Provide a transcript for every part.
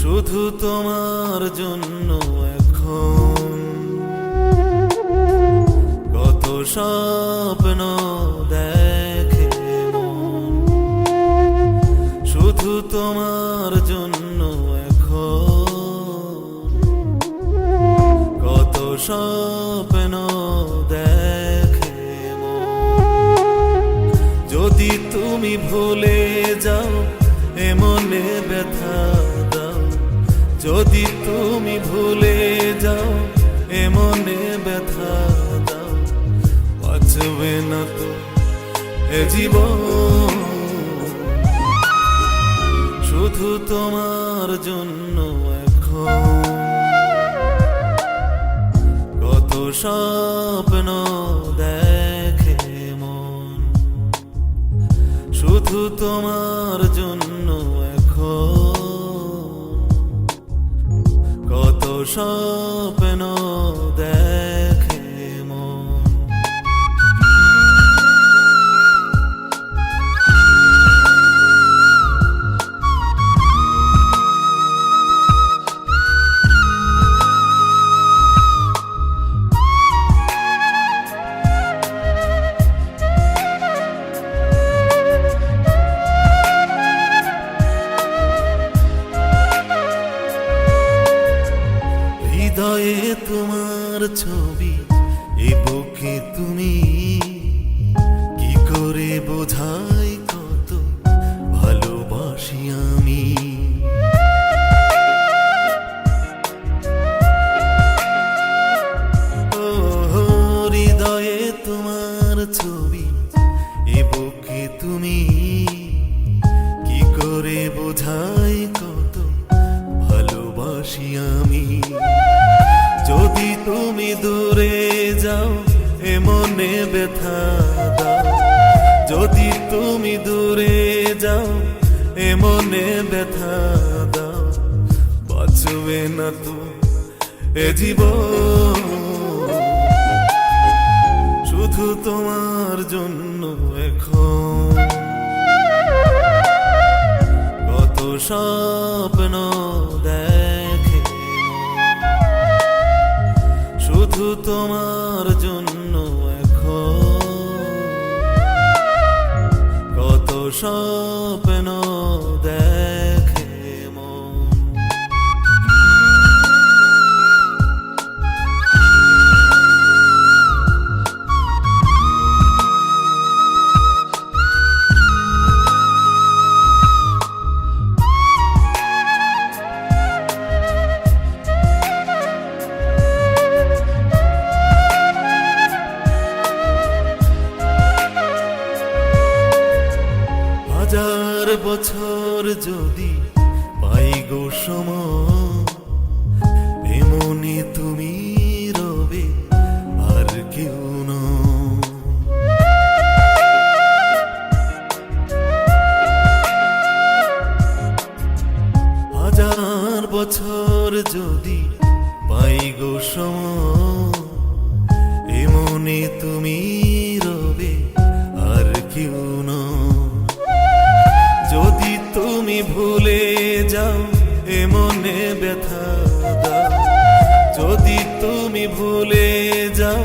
শুধু তোমার জন্য এখন। কত স্বপ্ন দেখে শুধু তোমার জন্য এখন। কত স্বপ্ন দেখে যদি তুমি ভুলে যাও এমনে ব্যথা যদি তুমি ভুলে যাও এমনে ব্যথা দাও। বাঁচবে না তো এ জীবন। শুধু তোমার জন্য এখন। কত স্বপ্ন দেখে মন। শুধু তোমার জন্য কত স্বপ্ন তোমার ছবি, এ বুকে তুমি। কি করে বোঝাই কত ভালোবাসি আমি? হৃদয়ে তোমার ছবি, এ বুকে তুমি। কি করে বোঝাই কত ভালোবাসি আমি? যদি তুমি দূরে যাও, এ মনে ব্যথা দাও। যদি তুমি দূরে যাও, এ মনে ব্যথা দাও। বাঁচবে না তো এ জীবন। শুধু তোমার জন্য এখন। কত স্বপ্ন শুধু তোমার জন্য এখন। কত স্বপ্ন হাজার বছর যদি পাই গো সময়, এমনি তুমি রবে আর কেউ। হাজার বছর যদি পাই গো সময়, এমনি তুমি রবে আর কেউ ভুলে যাও, এ মনে ব্যথা দাও। যদি তুমি ভুলে যাও,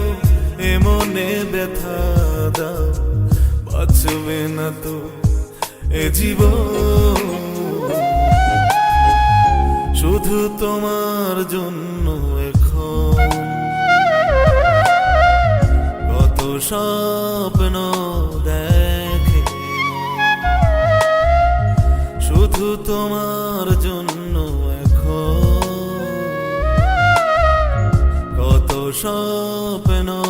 এ মনে ব্যথা দাও। বাঁচবে না তো এ জীবন। শুধু তোমার জন্য এখন। কত স্বপ্ন তোমার জন্য এখন? কত স্বপ্ন